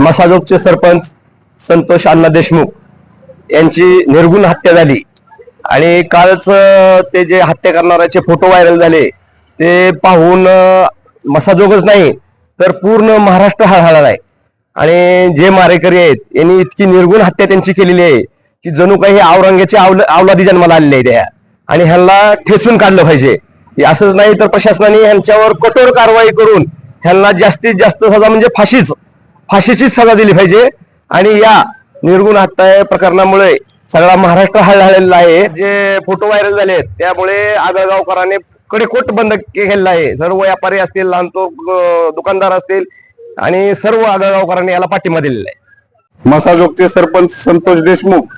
मसाजोगचे सरपंच संतोष अण्णा देशमुख यांची निर्गुण हत्या झाली. आणि कालच ते जे हत्या करणाऱ्याचे फोटो व्हायरल झाले ते पाहून मसाजोगच नाही तर पूर्ण महाराष्ट्र हळहळला आहे. आणि जे मारेकरी आहेत यांनी इतकी निर्गुण हत्या त्यांची केलेली आहे की जणू काही औरंगाची आवल अवलादी जन्माला आलेली आहे त्या आणि ह्यांना ठेचून काढलं पाहिजे. असंच नाही तर प्रशासनाने ह्यांच्यावर कठोर कारवाई करून ह्यांना जास्तीत जास्त सजा म्हणजे फाशीच फाशीचीच सजा दिली पाहिजे. आणि या निर्गुण हत्या प्रकरणामुळे सगळा महाराष्ट्र हळहळलेला आहे. जे फोटो व्हायरल झाले आहेत त्यामुळे आगळगावकरांनी कडेकोट बंद केलेला आहे. सर्व व्यापारी असतील लहान तो दुकानदार असतील आणि सर्व आगळगावकरांनी याला पाठिंबा दिलेला आहे. मसाजोगचे सरपंच संतोष देशमुख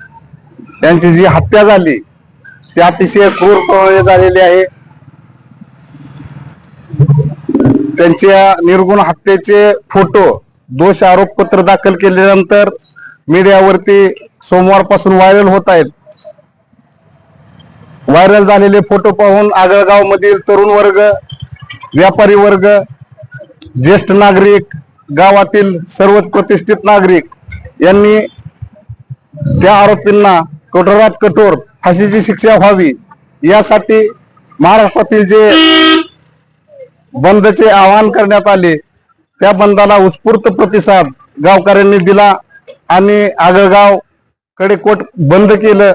यांची जी हत्या झाली ती अतिशय क्रूरपणे झालेली आहे. त्यांच्या निर्गुण हत्येचे फोटो दोष आरोपपत्र दाखल केल्यानंतर मीडियावरती सोमवारपासून व्हायरल होत आहेत. व्हायरल झालेले फोटो पाहून आगळगाव मधील तरुण वर्ग व्यापारी वर्ग ज्येष्ठ नागरिक गावातील सर्व प्रतिष्ठित नागरिक यांनी त्या आरोपींना कठोरात कठोर फाशीची शिक्षा व्हावी यासाठी महाराष्ट्रातील जे बंदचे आवाहन करण्यात आले त्या बंदाला उत्स्फूर्त प्रतिसाद गावकऱ्यांनी दिला आणि आगळगाव कडेकोट बंद केलं.